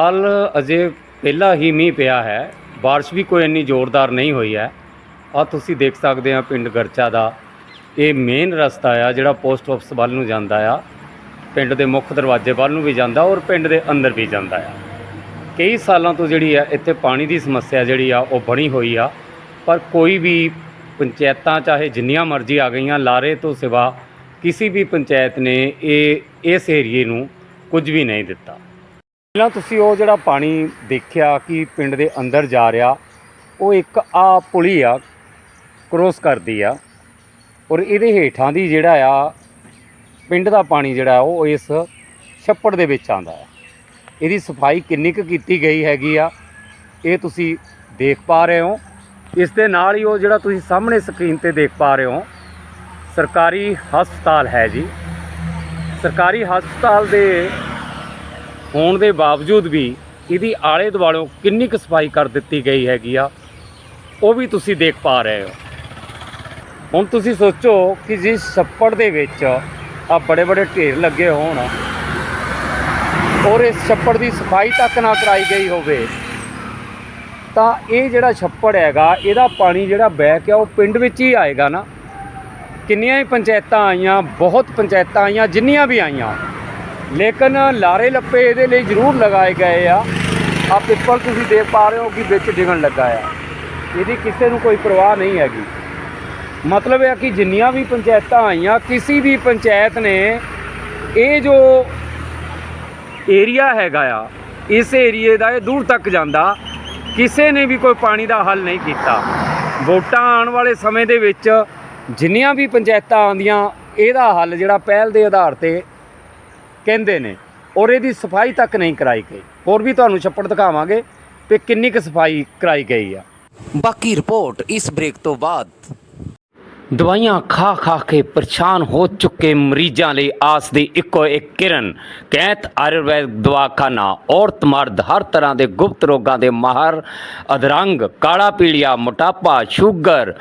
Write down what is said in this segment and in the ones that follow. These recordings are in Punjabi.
ਹਾਲ ਅਜੇ ਪਹਿਲਾ ਹੀ ਮੀਂਹ ਪਿਆ ਹੈ بارش ਵੀ ਕੋਈ ਇੰਨੀ ਜ਼ੋਰਦਾਰ ਨਹੀਂ ਹੋਈ ਹੈ ਆ ਤੁਸੀਂ ਦੇਖ ਸਕਦੇ ਆ ਪਿੰਡ ਗਰਚਾ ਦਾ ਇਹ ਮੇਨ ਰਸਤਾ ਆ ਜਿਹੜਾ ਪੋਸਟ ਆਫਿਸ ਵੱਲ ਨੂੰ ਜਾਂਦਾ ਆ ਪਿੰਡ ਦੇ ਮੁੱਖ ਦਰਵਾਜ਼ੇ ਵੱਲ ਨੂੰ ਵੀ ਜਾਂਦਾ ਔਰ ਪਿੰਡ ਦੇ ਅੰਦਰ ਵੀ ਜਾਂਦਾ ਆ ਕਈ ਸਾਲਾਂ ਤੋਂ ਜਿਹੜੀ ਆ ਇੱਥੇ ਪਾਣੀ ਦੀ ਸਮੱਸਿਆ ਜਿਹੜੀ ਆ ਉਹ ਬਣੀ ਹੋਈ ਆ ਪਰ ਕੋਈ ਵੀ ਪੰਚਾਇਤਾਂ ਚਾਹੇ ਜਿੰਨੀਆਂ ਮਰਜ਼ੀ ਆ ਗਈਆਂ ਲਾਰੇ ਤੋਂ ਸਿਵਾ ਕਿਸੇ ਵੀ ਪੰਚਾਇਤ ਨੇ ਇਹ ਇਸ ਏਰੀਏ ਨੂੰ ਕੁਝ ਵੀ ਨਹੀਂ ਦਿੱਤਾ ਪਹਿਲਾਂ ਤੁਸੀਂ ਉਹ ਜਿਹੜਾ ਪਾਣੀ ਦੇਖਿਆ ਕਿ ਪਿੰਡ ਦੇ ਅੰਦਰ ਜਾ ਰਿਹਾ, ਉਹ ਇੱਕ ਆ ਪੁਲੀ ਆ, ਕ੍ਰੋਸ ਕਰਦੀ ਆ। ਔਰ ਇਹਦੇ ਹੇਠਾਂ ਦੀ ਜਿਹੜਾ ਆ, ਪਿੰਡ ਦਾ ਪਾਣੀ ਜਿਹੜਾ ਉਹ ਇਸ ਛੱਪੜ ਦੇ ਵਿੱਚ ਆਂਦਾ ਹੈ ਇਹਦੀ ਸਫ਼ਾਈ ਕਿੰਨੀ ਕੁ ਕੀਤੀ ਗਈ ਹੈਗੀ ਆ, ਇਹ ਤੁਸੀਂ ਦੇਖ ਪਾ ਰਹੇ ਹੋ। ਇਸ ਦੇ ਨਾਲ ਹੀ ਉਹ ਜਿਹੜਾ ਤੁਸੀਂ ਸਾਹਮਣੇ ਸਕਰੀਨ ਤੇ ਦੇਖ ਪਾ ਰਹੇ ਹੋ, ਸਰਕਾਰੀ ਹਸਪਤਾਲ ਹੈ ਜੀ। ਸਰਕਾਰੀ ਹਸਪਤਾਲ ਦੇ ਹੋਣ ਦੇ ਬਾਵਜੂਦ ਵੀ ਇਹਦੀ ਆਲੇ ਦੁਆਲੇ ਕਿੰਨੀ ਕੁ ਸਫ਼ਾਈ ਕਰ ਦਿੱਤੀ ਗਈ ਹੈਗੀ ਆ, ਉਹ ਵੀ ਤੁਸੀਂ ਦੇਖ ਪਾ ਰਹੇ ਹੋ। ਹੁਣ ਤੁਸੀਂ ਸੋਚੋ ਕਿ ਜਿਸ ਛੱਪੜ ਦੇ ਵਿੱਚ ਆ ਬੜੇ ਬੜੇ ਢੇਰ ਲੱਗੇ ਹੋਣ ਔਰ ਇਸ ਛੱਪੜ ਦੀ ਸਫ਼ਾਈ ਤੱਕ ਨਾ ਕਰਾਈ ਗਈ ਹੋਵੇ, ਤਾਂ ਇਹ ਜਿਹੜਾ ਛੱਪੜ ਹੈਗਾ, ਇਹਦਾ ਪਾਣੀ ਜਿਹੜਾ ਬਹਿ ਕੇ ਉਹ ਪਿੰਡ ਵਿੱਚ ਹੀ ਆਏਗਾ ਨਾ। ਕਿੰਨੀਆਂ ਹੀ ਪੰਚਾਇਤਾਂ ਆਈਆਂ, ਬਹੁਤ ਪੰਚਾਇਤਾਂ ਆਈਆਂ, ਜਿੰਨੀਆਂ ਵੀ ਆਈਆਂ ਲੇਕਿਨ ਲਾਰੇ ਲੱਪੇ ਇਹਦੇ ਲਈ ਜ਼ਰੂਰ ਲਗਾਏ ਗਏ ਆ। ਆ ਪਿੱਪਲ ਤੁਸੀਂ ਦੇਖ ਪਾ ਰਹੇ ਹੋ ਕਿ ਵਿੱਚ ਡਿਗਣ ਲੱਗਾ ਆ। ਇਹਦੀ ਕਿਸੇ ਨੂੰ ਕੋਈ ਪਰਵਾਹ ਨਹੀਂ ਹੈਗੀ। ਮਤਲਬ ਇਹ ਆ ਕਿ ਜਿੰਨੀਆਂ ਵੀ ਪੰਚਾਇਤਾਂ ਆਈਆਂ, ਕਿਸੇ ਵੀ ਪੰਚਾਇਤ ਨੇ ਇਹ ਜੋ ਏਰੀਆ ਹੈਗਾ ਆ, ਇਸ ਏਰੀਏ ਦਾ ਇਹ ਦੂਰ ਤੱਕ ਜਾਂਦਾ। ਕਿਸੇ ਨੇ ਵੀ ਕੋਈ ਪਾਣੀ ਦਾ ਹੱਲ ਨਹੀਂ ਕੀਤਾ। ਵੋਟਾਂ ਆਉਣ ਵਾਲੇ ਸਮੇਂ ਦੇ ਵਿੱਚ ਜਿੰਨੀਆਂ ਵੀ ਪੰਚਾਇਤਾਂ ਆਉਂਦੀਆਂ, ਇਹਦਾ ਹੱਲ ਜਿਹੜਾ ਪਹਿਲ ਦੇ ਆਧਾਰ ਤੇ ਕਹਿੰਦੇ ਨੇ, ਔਰ ਇਹਦੀ ਸਫ਼ਾਈ ਤੱਕ ਨਹੀਂ ਕਰਾਈ ਗਈ। ਹੋਰ ਵੀ ਤੁਹਾਨੂੰ ਛੱਪੜ ਦਿਖਾਵਾਂਗੇ ਤੇ ਕਿੰਨੀ ਕੁ ਸਫ਼ਾਈ ਕਰਾਈ ਗਈ ਆ। ਬਾਕੀ ਰਿਪੋਰਟ ਇਸ ਬ੍ਰੇਕ ਤੋਂ ਬਾਅਦ। ਦਵਾਈਆਂ ਖਾ ਖਾ ਕੇ ਪਰੇਸ਼ਾਨ ਹੋ ਚੁੱਕੇ ਮਰੀਜ਼ਾਂ ਲਈ ਆਸ ਦੀ ਇੱਕੋ ਇੱਕ ਕਿਰਨ ਕੈਂਤ ਆਯੁਰਵੈਦ ਦਵਾਖਾਨਾ, ਔਰਤ ਮਰਦ, ਹਰ ਤਰ੍ਹਾਂ ਦੇ ਗੁਪਤ ਰੋਗਾਂ ਦੇ ਮਾਹਰ, ਅਧਰੰਗ, ਕਾਲਾ ਪੀਲੀਆ, ਮੋਟਾਪਾ, ਸ਼ੂਗਰ,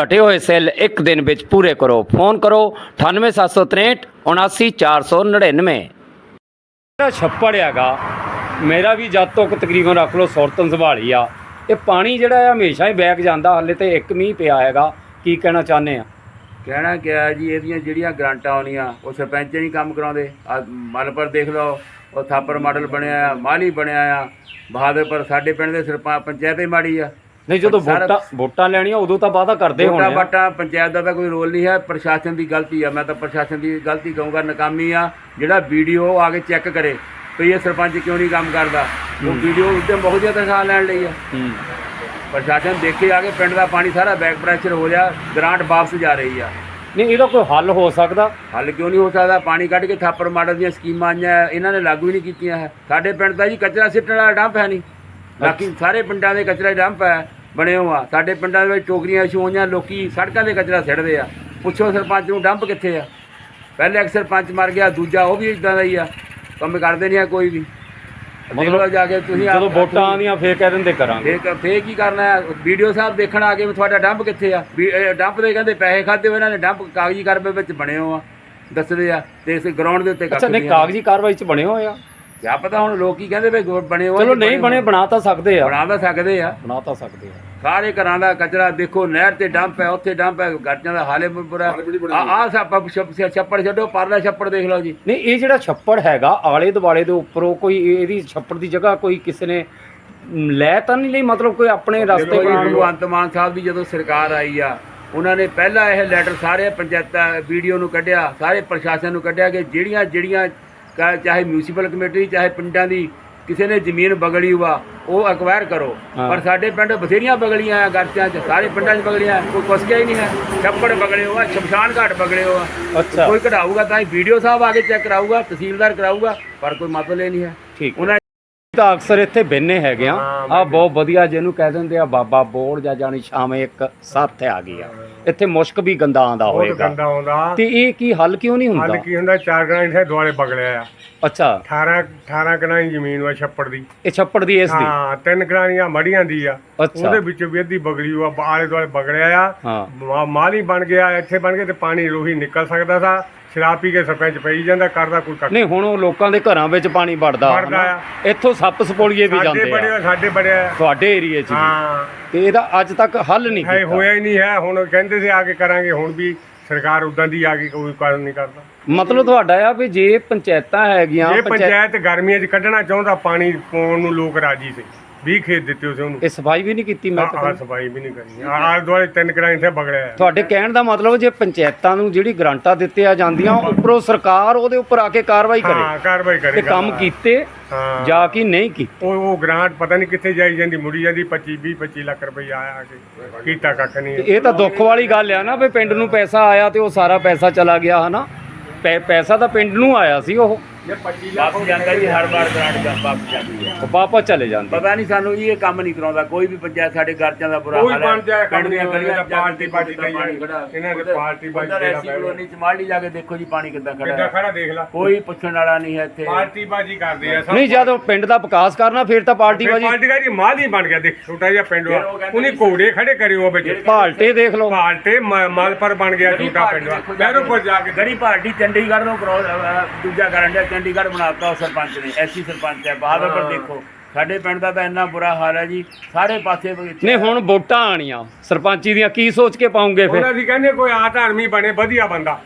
ਘਟੇ ਹੋਏ ਸੈੱਲ ਇੱਕ ਦਿਨ ਵਿੱਚ ਪੂਰੇ ਕਰੋ। ਫੋਨ ਕਰੋ 98763 79499 ਜਿਹੜਾ ਛੱਪੜ ਹੈਗਾ, ਮੇਰਾ ਵੀ ਜਦ ਤੱਕ ਤਕਰੀਬਨ ਰੱਖ ਲਓ, ਸੁਰਤਨ ਸੰਭਾਲੀ ਆ। ਇਹ ਪਾਣੀ ਜਿਹੜਾ ਹੈ ਹਮੇਸ਼ਾ ਹੀ ਬੈਕ ਜਾਂਦਾ, ਹਲੇ ਤੇ ਇੱਕ ਮੀਂਹ ਪਿਆ ਹੈਗਾ। ਕੀ ਕਹਿਣਾ ਚਾਹੁੰਦੇ ਆ? ਕਹਿਣਾ ਕਿਹਾ ਜੀ ਇਹਦੀਆਂ ਜਿਹੜੀਆਂ ਗ੍ਰਾਂਟਾਂ ਆਉਣੀਆਂ ਉਹ ਸਰਪੰਚ ਨਹੀਂ ਕੰਮ ਕਰਾਉਂਦੇ। ਆ ਮਲਪੁਰ ਦੇਖ ਲਓ ਉਹ ਥਾਪਰ ਮਾਡਲ ਬਣਿਆ ਆ ਮਾਲੀ ਬਣਿਆ ਆ। ਬਹਾਦਰਪੁਰ ਸਾਡੇ ਪਿੰਡ ਦੇ ਸਰਪੰਚ ਪੰਚਾਇਤ ਹੀ ਮਾੜੀ ਆ। ਨਹੀਂ ਜਦੋਂ ਵੋਟਾਂ ਵੋਟਾਂ ਲੈਣੀਆਂ ਉਦੋਂ ਤਾਂ ਵਾਅਦਾ ਕਰਦੇ ਵੋਟਾਂ ਹੋਣੇ ਆ। ਬਾਟਾਂ ਪੰਚਾਇਤ ਦਾ ਤਾਂ ਕੋਈ ਰੋਲ ਨਹੀਂ ਹੈ ਪ੍ਰਸ਼ਾਸਨ ਦੀ ਗਲਤੀ ਆ। ਮੈਂ ਤਾਂ ਪ੍ਰਸ਼ਾਸਨ ਦੀ ਗਲਤੀ ਕਹੂੰਗਾ ਨਾਕਾਮੀ ਆ। ਜਿਹੜਾ ਵੀਡੀਓ ਆ ਕੇ ਚੈੱਕ ਕਰੇ ਵੀ ਇਹ ਸਰਪੰਚ ਕਿਉਂ ਨਹੀਂ ਕੰਮ ਕਰਦਾ? ਉਹ ਵੀਡੀਓ ਉੱਤੇ ਬਹੁਤ ਜ਼ਿਆਦਾ ਤਨਖਾਹ ਲੈਣ ਲਈ ਆ। ਹੂੰ। ਪ੍ਰਸ਼ਾਸਨ ਦੇਖੇ ਆ ਕੇ ਪਿੰਡ ਦਾ ਪਾਣੀ ਸਾਰਾ ਬੈਕ ਪ੍ਰੈਸ਼ਰ ਹੋ ਰਿਹਾ ਗ੍ਰਾਂਟ ਵਾਪਸ ਜਾ ਰਹੀ ਆ। ਨਹੀਂ ਇਹਦਾ ਕੋਈ ਹੱਲ ਹੋ ਸਕਦਾ? ਹੱਲ ਕਿਉਂ ਨਹੀਂ ਹੋ ਸਕਦਾ? ਪਾਣੀ ਕੱਢ ਕੇ ਥਾਪਰ ਮਾਡਲ ਦੀਆਂ ਸਕੀਮਾਂ ਆਈਆਂ ਇਹਨਾਂ ਨੇ ਲਾਗੂ ਹੀ ਨਹੀਂ ਕੀਤੀਆਂ। ਹੈ ਸਾਡੇ ਪਿੰਡ ਦਾ ਜੀ ਕਚਰਾ ਸਿੱਟਣ ਵਾਲਾ ਡੰਪ ਹੈ ਨਹੀਂ। ਬਾਕੀ ਸਾਰੇ ਪਿੰਡਾਂ ਦੇ ਕਚਰਾ ਡੰਪ ਹੈ ਬਣੇ ਹੋਆ ਸਾਡੇ ਪਿੰਡਾਂ ਦੇ ਵਿੱਚ ਟੋਕਰੀਆਂ ਇਸ਼ੂ ਹੋਈਆਂ ਲੋਕੀ ਸੜਕਾਂ ਤੇ ਕਚਰਾ ਸਿੱਟਦੇ ਆ। ਪੁੱਛੋ ਸਰਪੰਚ ਨੂੰ ਡੰਪ ਕਿੱਥੇ ਆ? ਪਹਿਲੇ ਇੱਕ ਸਰਪੰਚ ਮਰ ਗਿਆ ਦੂਜਾ ਉਹ ਵੀ ਇਦਾਂ ਦਾ ਹੀ ਆ। ਕੰਮ ਕਰਦੇ ਨਹੀਂ ਆ ਕੋਈ ਵੀ। ਮਤਲਬ ਜਾ ਕੇ ਤੁਸੀਂ ਆਪ- ਜਦੋਂ ਵੋਟਾਂ ਆਉਂਦੀਆਂ ਫੇਰ ਕਹਿ ਦਿੰਦੇ ਕਰਾਂਗੇ। ਫੇਰ ਫੇਰ ਕੀ ਕਰਨਾ ਹੈ? ਵੀਡੀਓ ਸਾਹਿਬ ਦੇਖਣ ਆ ਕੇ ਵੀ ਤੁਹਾਡਾ ਡੰਪ ਕਿੱਥੇ ਆ? ਵੀ ਇਹ ਡੰਪ ਦੇ ਕਹਿੰਦੇ ਪੈਸੇ ਖਾਦੇ ਹੋਏ ਇਹਨਾਂ ਨੇ ਡੰਪ ਕਾਗਜ਼ੀ ਕਰਬੇ ਵਿੱਚ ਬਣੇ ਹੋ ਆ। ਦੱਸਦੇ ਆ ਤੇ ਇਸ ਗਰਾਊਂਡ ਦੇ ਉੱਤੇ ਅੱਛਾ ਨਹੀਂ ਕਾਗਜ਼ੀ ਕਾਰਵਾਈ ਚ ਬਣੇ ਹੋਏ ਆ। ਕਿਆ ਪਤਾ ਹੁਣ ਲੋਕ ਕੀ ਕਹਿੰਦੇ ਵੀ ਗੋ- ਬਣੇ ਹੋ ਚਲੋ ਨਹੀਂ ਬਣੇ ਬਣਾ ਤਾਂ ਸਕਦੇ ਆ। ਬਣਾ ਤਾਂ ਸਕਦੇ ਆ। ਬਣਾ ਤਾਂ ਸਕਦੇ ਆ। ਸਾਰੇ ਘਰਾਂ ਦਾ ਕਚਰਾ ਦੇਖੋ ਨਹਿਰ ਤੇ ਡੰਪ ਹੈ ਉੱਥੇ ਡੰਪ ਹੈ ਗੱਜਾਂ ਦਾ ਹਾਲੇ ਬੁਰਾ। ਆ ਆ ਸਭ ਛੱਪੜ ਛੱਡੋ ਪਰਲਾ ਛੱਪੜ ਦੇਖ ਲਓ ਜੀ। ਨਹੀਂ ਇਹ ਜਿਹੜਾ ਛੱਪੜ ਹੈਗਾ ਆਲੇ ਦੁਆਲੇ ਦੇ ਉੱਪਰੋਂ ਕੋਈ ਇਹਦੀ ਛੱਪੜ ਦੀ ਜਗ੍ਹਾ ਕੋਈ ਕਿਸੇ ਨੇ ਲੈ ਤਾਂ ਨਹੀਂ ਲਈ? ਮਤਲਬ ਕੋਈ ਆਪਣੇ ਰਸਤੇ ਬਣਾਉਣ ਭਗਵੰਤ ਮਾਨ ਸਾਹਿਬ ਦੀ ਜਦੋਂ ਸਰਕਾਰ ਆਈ ਆ ਉਹਨਾਂ ਨੇ ਪਹਿਲਾਂ ਇਹ ਲੈਟਰ ਸਾਰੇ ਪੰਚਾਇਤਾਂ ਵੀਡੀਓ ਨੂੰ ਕੱਢਿਆ ਸਾਰੇ ਪ੍ਰਸ਼ਾਸਨ ਨੂੰ ਕੱਢਿਆ ਕਿ ਜਿਹੜੀਆਂ ਜਿਹੜੀਆਂ ਕਾ- ਚਾਹੇ ਮਿਊਨਿਸਪਲ ਕਮੇਟੀ ਚਾਹੇ ਪਿੰਡਾਂ ਦੀ ਕਿਸੇ ਨੇ ਜ਼ਮੀਨ ਬਗੜੀ ਹੁਆ ਉਹ ਅਕਵਾਇਰ ਕਰੋ। ਪਰ ਸਾਡੇ ਪਿੰਡ ਬਥੇਰੀਆਂ ਬਗਲੀਆਂ ਆ ਗਰਚਾਂ 'ਚ ਸਾਰੇ ਪਿੰਡਾਂ 'ਚ ਬਗਲੀਆਂ ਕੋਈ ਕੁਛ ਕਿਹਾ ਹੀ ਨਹੀਂ ਹੈ। ਛੱਪੜ ਬਗੜੇ ਹੋਆ ਸ਼ਮਸ਼ਾਨ ਘਾਟ ਬਗੜੇ ਹੋਆ। ਅੱਛਾ। ਕੋਈ ਕਢਾਊਗਾ ਤਾਂ ਹੀ ਵੀਡੀਓ ਸਾਹਿਬ ਆ ਕੇ ਚੈੱਕ ਕਰਾਊਗਾ ਤਹਿਸੀਲਦਾਰ ਕਰਾਊਗਾ ਪਰ ਕੋਈ ਮਤਲਬ ਨਹੀਂ ਹੈ। ਠੀਕ ਉਹਨਾਂ ਤਾਂ ਅਕਸਰ ਇੱਥੇ ਬੈਨੇ ਹੈਗੇ ਆ। ਆ। ਬਹੁਤ ਵਧੀਆ ਜਿਹਨੂੰ ਕਹਿ ਦਿੰਦੇ ਆ ਬਾਬਾ ਬੋੜ ਜਾਂ ਜਾਣੀ ਸ਼ਾਮੇ ਇੱਕ ਸੱਥ ਆ ਗਈ ਆ। ਇੱਥੇ ਮੁਸ਼ਕ ਵੀ ਗੰਦਾ ਆਂਦਾ ਬਹੁਤ ਹੋਏਗਾ ਗੰਦਾ ਤੇ ਇਹ ਕੀ ਹੱਲ ਕਿਉਂ ਨਹੀਂ ਹੱਲ ਹੁੰਦਾ ਕੀ ਹੁੰਦਾ? ਚਾਰ ਗਣਾ ਇੱਥੇ ਦੁਆਲੇ ਬਗੜਿਆ ਆ। ਅੱਛਾ। 18 18 ਕਨਾਈ ਜ਼ਮੀਨ ਵਾ ਛੱਪੜ ਦੀ। ਇਹ ਛੱਪੜ ਦੀ ਇਸ ਦੀ? ਹਾਂ ਤਿੰਨ ਕਨਾਈਆਂ ਮੜੀਆਂ ਦੀ ਆ। ਅੱਛਾ। ਉਹਦੇ ਵਿੱਚੋਂ ਵੀ ਅੱਧੀ ਬਗੜੀ ਹੋਆ ਆਲੇ ਦੁਆਲੇ ਬਗੜਿਆ ਆ। ਹਾਂ। ਮਾ- ਮਾਲੀ ਬਣ ਗਿਆ ਇੱਥੇ ਬਣ ਕੇ ਤੇ ਪਾਣੀ ਰੋਹੀ ਨਿਕਲ ਸਕਦਾ ਸੀ ਸ਼ਰਾਬ ਪੀ ਕੇ ਸਰਪੰਚ ਪਈ ਜਾਂਦਾ ਕਰਦਾ ਕੋਈ ਕੱਖ ਨਹੀਂ ਹੁਣ ਉਹ ਲੋਕਾਂ ਦੇ ਘਰਾਂ ਵਿੱਚ ਪਾਣੀ ਵੜਦਾ ਵੜਦਾ ਹਨਾ? ਇੱਥੋਂ ਸੱਪ ਸਪੋਲੀਏ ਵੀ ਸਾਡੇ ਜਾਂਦੇ ਬੜੇ ਆ ਸਾਡੇ ਬੜੇ ਆ। ਤੁਹਾਡੇ ਏਰੀਏ 'ਚ ਵੀ। ਹਾਂ। ਤੇ ਇਹਦਾ ਅੱਜ ਤੱਕ ਹੱਲ ਨਹੀਂ ਹੈ ਕੀਤਾ। ਹੋਇਆ ਹੀ ਨਹੀਂ ਹੈ ਹੁਣ ਕਹਿੰਦੇ ਸੀ ਆ ਕੇ ਕਰਾਂਗੇ ਹੁਣ ਵੀ ਸਰਕਾਰ ਉਦਾਂ ਦੀ ਆ ਕੇ ਕੋਈ ਕਾਰਨ ਨਹੀਂ ਕਰਦਾ। ਮਤਲਬ ਤੁਹਾਡਾ ਆ ਵੀ ਜੇ ਪੰਚਾਇਤਾਂ ਹੈਗੀਆਂ ਇਹ ਪੰਚਾਇਤ ਪੰਚਾਇਤ ਗਰਮੀਆਂ 'ਚ ਕੱਢਣਾ ਚਾਹੁੰਦਾ ਪਾਣੀ ਪਾਉਣ ਨੂੰ ਲੋਕ ਰਾਜੀ ਸੀ। 20 ਖੇਤ ਦਿੱਤੇ ਉਸੇ ਉਹਨੂੰ। ਇਹ ਸਫ਼ਾਈ ਵੀ ਨਹੀਂ ਕੀਤੀ ਮੈਂ ਤਾਂ ਆਹ ਸਫ਼ਾਈ ਵੀ ਨਹੀਂ ਕਰੀ। ਆਲ ਦੁਆਲੇ ਤਿੰਨ ਕਿਰਾਂ ਇੱਥੇ ਬਗੜਿਆ ਹੈ। ਤੁਹਾਡੇ ਕਹਿਣ ਦਾ ਮਤਲਬ ਜੇ ਪੰਚਾਇਤਾਂ ਨੂੰ ਜਿਹੜੀ ਗ੍ਰਾਂਟਾਂ ਦਿੱਤੀਆਂ ਜਾਂਦੀਆਂ ਉੱਪਰੋਂ ਸਰਕਾਰ ਉਹਦੇ ਉੱਪਰ ਆ ਕੇ ਕਾਰਵਾਈ ਹਾਂ ਕਰੇ ਕਾਰਵਾਈ ਤੇ ਕਰੇ ਕੰਮ ਕੀਤੇ ਹਾਂ। ਜਾਂ ਕਿ ਨਹੀਂ ਕੀਤੇ। ਉਹ ਉਹ ਗ੍ਰਾਂਟ ਪਤਾ ਨਹੀਂ ਕਿੱਥੇ ਜਾਈ ਜਾਂਦੀ ਮੁੜੀ ਜਾਂਦੀ 25 20 25 ਲੱਖ ਰੁਪਏ ਆਇਆ ਆ ਕੇ ਕੀਤਾ ਕੱਖ ਨਹੀਂ। ਇਹ ਤਾਂ ਦੁੱਖ ਵਾਲੀ ਗੱਲ ਆ ਨਾ ਵੀ ਪਿੰਡ ਨੂੰ ਪੈਸਾ ਆਇਆ ਤੇ ਉਹ ਸਾਰਾ ਪੈਸਾ ਚਲਾ ਗਿਆ ਹਨਾ? ਪੈ- ਪੈਸਾ ਤਾਂ ਪਿੰਡ ਨੂੰ ਆਇਆ ਸੀ ਉਹ। ਵਾਪਸ ਜਾਂਦਾ ਜੀ ਹਰ ਵਾਰ ਗ੍ਰਾਂਟ ਜਾ ਵਾਪਸ ਜਾਂਦੀ ਹੈ। ਉਹ ਵਾਪਸ ਚਲੇ ਜਾਂਦੇ। ਪਤਾ ਨਹੀਂ ਸਾਨੂੰ ਜੀ ਇਹ ਕੰਮ ਨਹੀਂ ਕਰਾਉਂਦਾ ਕੋਈ ਵੀ ਪੰਚਾਇਤ ਸਾਡੇ ਘਰਚਿਆਂ ਦਾ ਬੁਰਾ ਕੋਈ ਹਾਲ ਹੈ ਕੰਮ ਨਹੀਂ ਪਾਰਟੀ ਇਹਨਾਂ ਦੇ ਪਾਰਟੀ। ਕਲੋਨੀ ਚ ਮਾਲੀ ਜਾ ਕੇ ਦੇਖੋ ਜੀ ਪਾਣੀ ਕਿੱਦਾਂ ਖੜਾ ਕਿੱਦਾਂ ਖੜਾ ਦੇਖ ਲੈ। ਕੋਈ ਪੁੱਛਣ ਵਾਲਾ ਨਹੀਂ ਹੈ ਇੱਥੇ। ਪਾਰਟੀ ਬਾਜੀ ਕਰਦੇ ਆ ਸਭ ਨਹੀਂ ਜਦੋਂ ਪਿੰਡ ਦਾ ਵਿਕਾਸ ਕਰਨਾ ਫਿਰ ਤਾਂ ਪਾਰਟੀ ਬਾਜੀ ਪਾਰਟੀ ਦਾ ਜੀ ਮਾਲ ਹੀ ਬਣ ਗਿਆ ਦੇਖ ਛੋਟਾ ਜਿਹਾ ਪਿੰਡ ਵਾ। ਉਹਨੇ ਘੋੜੇ ਖੜੇ ਕਰੇ ਉਹ ਵਿੱਚ। ਭਾਲਟੇ ਦੇਖ ਲਓ। ਪਾਲਟੇ ਮ- ਮਾਲਪੁਰ ਬਣ ਗਿਆ ਛੋਟਾ ਪਿੰਡ ਵਾ। ਦੇਖੋ ਜਾ ਕੇ। ਗੜੀ ਪਾਰਟੀ ਚੰਡੀਗੜ੍ਹ ਨੂੰ ਕਰੋ ਅਹ, ਦੂਜਾ ਕਰਨ ਚੰਡੀਗੜ੍ਹ ਬਣਾਤਾ ਸਰਪੰਚ ਨੇ ਐਸੀ ਸਰਪੰਚ ਹੈ ਬਹਾਦਰਪੁਰ ਦੇਖੋ ਸਾਡੇ ਪਿੰਡ ਦਾ ਤਾਂ ਇੰਨਾ ਬੁਰਾ ਹਾਲ ਹੈ ਜੀ ਸਾਰੇ ਪਾਸੇ ਵਿੱਚ- ਨਹੀਂ ਹੁਣ ਵੋਟਾਂ ਆਣੀਆਂ ਸਰਪੰਚੀ ਦੀਆਂ ਕੀ ਸੋਚ ਕੇ ਪਾਉਂਗੇ ਫਿਰ? ਉਹਨਾਂ ਦੀ ਕਹਿੰਦੇ ਕੋਈ ਆ ਧਰਮੀ ਬਣੇ ਵਧੀਆ ਬੰਦਾ।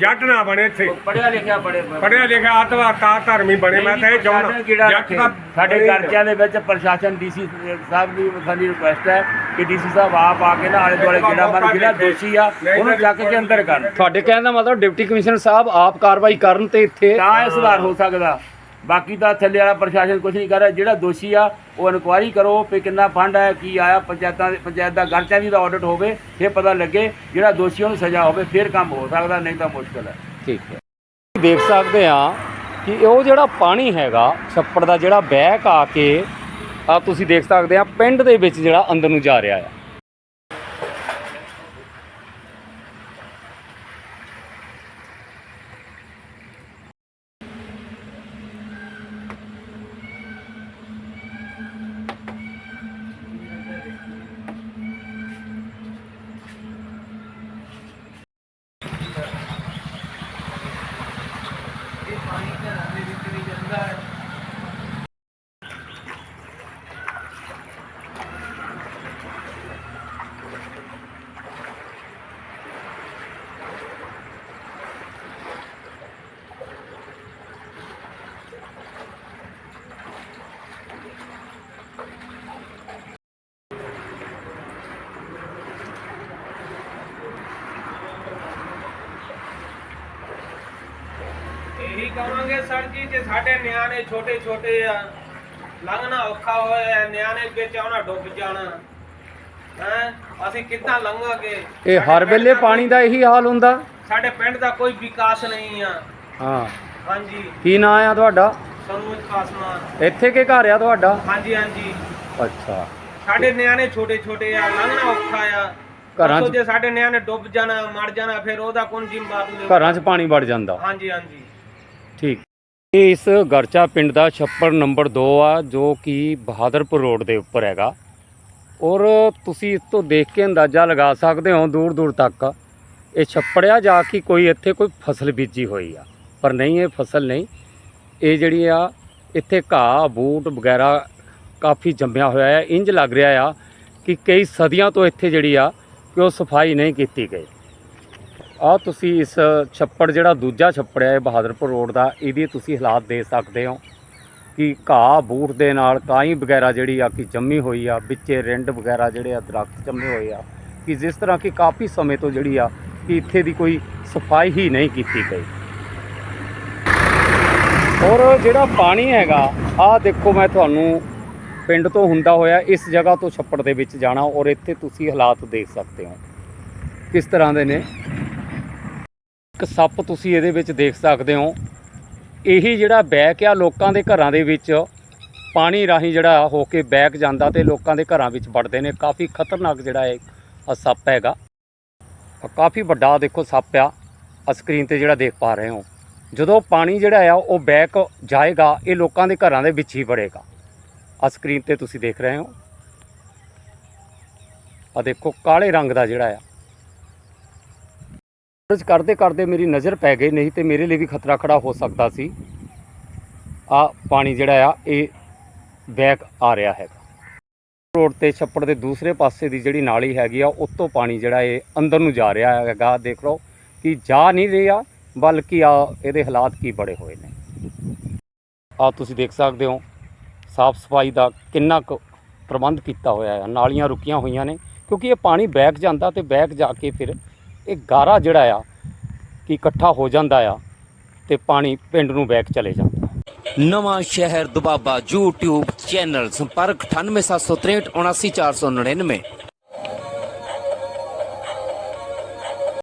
ਜੱਟ ਨਾ ਬਣੇ ਇੱਥੇ। ਪੜਿਆ ਲਿਖਿਆ ਬੜੇ ਪੜਿਆ ਲਿਖਿਆ ਆਤਵਾ ਕਾ ਧਰਮੀ ਬਣੇ। ਮੈਂ ਤਾਂ ਇਹ ਚਾਹੁੰਦਾ ਜੱਟ ਦਾ ਸਾਡੇ ਘਰਚਿਆਂ ਦੇ ਵਿੱਚ ਪ੍ਰਸ਼ਾਸਨ ਡੀਸੀ ਸਾਹਿਬ ਦੀ ਸਾਡੀ ਰਿਕੁਐਸਟ ਹੈ ਕਿ ਡੀਸੀ ਸਾਹਿਬ ਆਪ ਆ ਕੇ ਨਾ ਆਲੇ ਦੁਆਲੇ ਜਿਹੜਾ ਮਰ ਜਿਹੜਾ ਦੋਸ਼ੀ ਆ ਉਹਨੂੰ ਚੱਕ ਕੇ ਅੰਦਰ ਕਰਨ ਤੁਹਾਡੇ ਕਹਿਣ ਦਾ ਮਤਲਬ ਡਿਪਟੀ ਕਮਿਸ਼ਨਰ ਸਾਹਿਬ ਆਪ ਕਾਰਵਾਈ ਕਰਨ ਤੇ ਇੱਥੇ ਤਾਂ ਇਹ ਸੁਧਾਰ ਹੋ ਸਕਦਾ। ਬਾਕੀ ਤਾਂ ਥੱਲੇ ਵਾਲਾ ਪ੍ਰਸ਼ਾਸਨ ਕੁਝ ਨਹੀਂ ਕਰ ਰਿਹਾ। ਜਿਹੜਾ ਦੋਸ਼ੀ ਆ, ਉਹ ਇਨਕੁਆਇਰੀ ਕਰੋ ਵੀ ਕਿੰਨਾ ਫੰਡ ਆਇਆ ਕੀ ਆਇਆ, ਪੰਚਾਇਤਾਂ ਦੇ ਪੰਚਾਇਤ ਦਾ ਘਰਚਿਆਂ ਦੀ ਦਾ ਆਡਿਟ ਹੋਵੇ, ਫਿਰ ਪਤਾ ਲੱਗੇ ਜਿਹੜਾ ਦੋਸ਼ੀ ਉਹਨੂੰ ਸਜ਼ਾ ਹੋਵੇ, ਫਿਰ ਕੰਮ ਹੋ ਸਕਦਾ, ਨਹੀਂ ਤਾਂ ਮੁਸ਼ਕਲ ਹੈ। ਠੀਕ ਹੈ। ਦੇਖ ਸਕਦੇ ਆ ਕਿ ਉਹ ਜਿਹੜਾ ਪਾਣੀ ਹੈਗਾ, ਛੱਪੜ ਦਾ ਜਿਹੜਾ ਬੈਕ ਆ ਕੇ ਆ ਤੁਸੀਂ ਦੇਖ ਸਕਦੇ ਆ, ਪਿੰਡ ਦੇ ਵਿੱਚ ਜਿਹੜਾ ਅੰਦਰ ਨੂੰ ਜਾ ਰਿਹਾ ਆ ਇਹੀ ਕਹਾਂਗੇ ਸਰ ਜੀ ਜੇ ਸਾਡੇ ਨਿਆਣੇ ਛੋਟੇ ਛੋਟੇ ਆ ਲੰਘਣਾ ਔਖਾ ਹੋਇਆ ਨਿਆਣੇ ਵਿੱਚ ਆਉਣਾ ਡੁੱਬ ਜਾਣਾ। ਹੈ? ਅਸੀਂ ਕਿੱਦਾਂ ਲੰਘਾਂਗੇ? ਇਹ ਹਰ ਵੇਲੇ ਪਾਣੀ ਦਾ ਇਹੀ ਹਾਲ ਹੁੰਦਾ। ਸਾਡੇ ਪਿੰਡ ਦਾ ਕੋਈ ਵਿਕਾਸ ਨਹੀਂ ਆ। ਹਾਂ। ਹਾਂਜੀ। ਕੀ ਨਾਂ ਆ ਤੁਹਾਡਾ? ਸਰੋਜ ਖਾਸਮਾਨ ਇੱਥੇ ਕੇ ਘਰ ਆ ਤੁਹਾਡਾ? ਹਾਂਜੀ ਹਾਂਜੀ। ਅੱਛਾ। ਸਾਡੇ ਨਿਆਣੇ ਛੋਟੇ ਛੋਟੇ ਆ ਲੰਘਣਾ ਔਖਾ ਆ। ਘਰਾਂ 'ਚ- ਦੱਸੋ ਜੇ ਸਾਡੇ ਨਿਆਣੇ ਡੁੱਬ ਜਾਣਾ ਮਰ ਜਾਣਾ ਫਿਰ ਉਹਦਾ ਕੌਣ ਜ਼ਿੰਮੇਵਾਰ? ਹੋਵੇ ਘਰਾਂ 'ਚ ਪਾਣੀ ਵੜ ਜਾਂਦਾ। ਹਾਂਜੀ ਹਾਂਜੀ। ਇਹ ਇਸ ਗਰਚਾ ਪਿੰਡ ਦਾ ਛੱਪੜ ਨੰਬਰ 2 ਆ, ਜੋ ਕਿ ਬਹਾਦਰਪੁਰ ਰੋਡ ਦੇ ਉੱਪਰ ਹੈਗਾ। ਔਰ ਤੁਸੀਂ ਇਸ ਤੋਂ ਦੇਖ ਕੇ ਅੰਦਾਜ਼ਾ ਲਗਾ ਸਕਦੇ ਹੋ ਦੂਰ ਦੂਰ ਤੱਕ, ਇਹ ਛੱਪੜਿਆ ਜਾ ਕੇ ਕੋਈ ਇੱਥੇ ਕੋਈ ਫਸਲ ਬੀਜੀ ਹੋਈ ਆ। ਪਰ ਨਹੀਂ, ਇਹ ਫਸਲ ਨਹੀਂ। ਇਹ ਜਿਹੜੀ ਆ, ਇੱਥੇ ਘਾਹ, ਬੂਟ ਵਗੈਰਾ ਕਾਫੀ ਜੰਮਿਆ ਹੋਇਆ ਹੈ ਇੰਜ ਲੱਗ ਰਿਹਾ ਆ ਕਿ ਕਈ ਸਦੀਆਂ ਤੋਂ ਇੱਥੇ ਜਿਹੜੀ ਆ ਕਿ ਉਹ ਸਫ਼ਾਈ ਨਹੀਂ ਕੀਤੀ ਗਈ। ਆ ਤੁਸੀਂ ਇਸ ਛੱਪੜ ਜਿਹੜਾ ਦੂਜਾ ਛੱਪੜ ਹੈ ਬਹਾਦਰਪੁਰ ਰੋਡ ਦਾ, ਇਹਦੀ ਤੁਸੀਂ ਹਾਲਾਤ ਦੇ ਸਕਦੇ ਹੋ ਕਿ ਘਾਹ ਬੂਟ ਦੇ ਨਾਲ ਕਾਈ ਵਗੈਰਾ ਜਿਹੜੀ ਆ ਕਿ ਜੰਮੀ ਹੋਈ ਆ, ਵਿੱਚੇ ਰਿੰਡ ਵਗੈਰਾ ਜਿਹੜੇ ਆ, ਦਰਖਤ ਜੰਮੇ ਹੋਏ ਆ, ਕਿ ਜਿਸ ਤਰ੍ਹਾਂ ਕਿ ਕਾਫੀ ਸਮੇਂ ਤੋਂ ਜਿਹੜੀ ਆ ਕਿ ਇੱਥੇ ਦੀ ਕੋਈ ਸਫ਼ਾਈ ਹੀ ਨਹੀਂ ਕੀਤੀ ਗਈ। ਔਰ ਜਿਹੜਾ ਪਾਣੀ ਹੈਗਾ ਆਹ ਦੇਖੋ ਮੈਂ ਤੁਹਾਨੂੰ ਪਿੰਡ ਤੋਂ ਹੁੰਦਾ ਹੋਇਆ, ਇਸ ਜਗ੍ਹਾ ਤੋਂ ਛੱਪੜ ਦੇ ਵਿੱਚ ਜਾਣਾ ਔਰ ਇੱਥੇ ਤੁਸੀਂ ਹਾਲਾਤ ਦੇਖ ਸਕਦੇ ਹੋ। ਕਿਸ ਤਰ੍ਹਾਂ ਦੇ ਨੇ? ਇੱਕ ਸੱਪ ਤੁਸੀਂ ਇਹਦੇ ਵਿੱਚ ਦੇਖ ਸਕਦੇ ਹੋ। ਇਹੀ ਜਿਹੜਾ ਬੈਕ ਆ ਲੋਕਾਂ ਦੇ ਘਰਾਂ ਦੇ ਵਿੱਚ, ਪਾਣੀ ਰਾਹੀਂ ਜਿਹੜਾ ਹੋ ਕੇ ਬੈਕ ਜਾਂਦਾ ਤੇ ਲੋਕਾਂ ਦੇ ਘਰਾਂ ਵਿੱਚ ਵੜਦੇ ਨੇ। ਕਾਫੀ ਖਤਰਨਾਕ ਜਿਹੜਾ ਇਹ ਸੱਪ ਹੈਗਾ। ਕਾਫੀ ਵੱਡਾ ਦੇਖੋ ਸੱਪ ਆ ਸਕਰੀਨ ਤੇ ਜਿਹੜਾ ਦੇਖ ਪਾ ਰਹੇ ਹੋ। ਜਦੋਂ ਪਾਣੀ ਜਿਹੜਾ ਆ ਉਹ ਬੈਕ ਜਾਏਗਾ, ਇਹ ਲੋਕਾਂ ਦੇ ਘਰਾਂ ਦੇ ਵਿੱਚ ਹੀ ਵੜੇਗਾ। ਆ ਸਕਰੀਨ ਤੇ ਤੁਸੀਂ ਦੇਖ ਰਹੇ ਹੋ। ਆ ਦੇਖੋ ਕਾਲੇ ਰੰਗ ਦਾ ਜਿਹੜਾ ਆ। ਸਰਚ ਕਰਦੇ ਕਰਦੇ ਮੇਰੀ ਨਜ਼ਰ ਪੈ ਗਈ, ਨਹੀਂ ਤੇ ਮੇਰੇ ਲਈ ਵੀ ਖਤਰਾ ਖੜਾ ਹੋ ਸਕਦਾ ਸੀ। ਆ ਪਾਣੀ ਜਿਹੜਾ ਆ, ਇਹ ਬੈਕ ਆ ਰਿਹਾ ਹੈਗਾ। ਰੋਡ ਤੇ ਛੱਪੜ ਦੇ ਦੂਸਰੇ ਪਾਸੇ ਦੀ ਜਿਹੜੀ ਨਾਲੀ ਹੈਗੀ ਆ, ਉੱਤੋਂ ਪਾਣੀ ਜਿਹੜਾ ਇਹ ਅੰਦਰ ਨੂੰ ਜਾ ਰਿਹਾ ਹੈਗਾ। ਦੇਖ ਲਓ ਕਿ ਜਾ ਨਹੀਂ ਰਿਹਾ, ਬਲਕਿ ਆ ਇਹਦੇ ਹਾਲਾਤ ਕੀ ਬੜੇ ਹੋਏ ਨੇ। ਆ ਤੁਸੀਂ ਦੇਖ ਸਕਦੇ ਹੋ, ਸਾਫ਼ ਸਫ਼ਾਈ ਦਾ ਕਿੰਨਾ ਕੁ ਪ੍ਰਬੰਧ ਕੀਤਾ ਹੋਇਆ ਹੈ ਨਾਲੀਆਂ ਰੁਕੀਆਂ ਹੋਈਆਂ ਨੇ, ਕਿਉਂਕਿ ਇਹ ਪਾਣੀ ਬੈਕ ਜਾਂਦਾ ਤੇ ਬੈਕ ਜਾ ਕੇ ਫਿਰ ਇਹ ਗਾਰਾ ਜਿਹੜਾ ਆ, ਕਿ ਇਕੱਠਾ ਹੋ ਜਾਂਦਾ ਆ ਤੇ ਪਾਣੀ ਪਿੰਡ ਨੂੰ ਬੈਕ ਚਲੇ ਜਾਂਦਾ। ਨਵਾਂ ਸ਼ਹਿਰ ਦੁਬਾਬਾ YouTube ਚੈਨਲ ਸੰਪਰਕ 98763 79499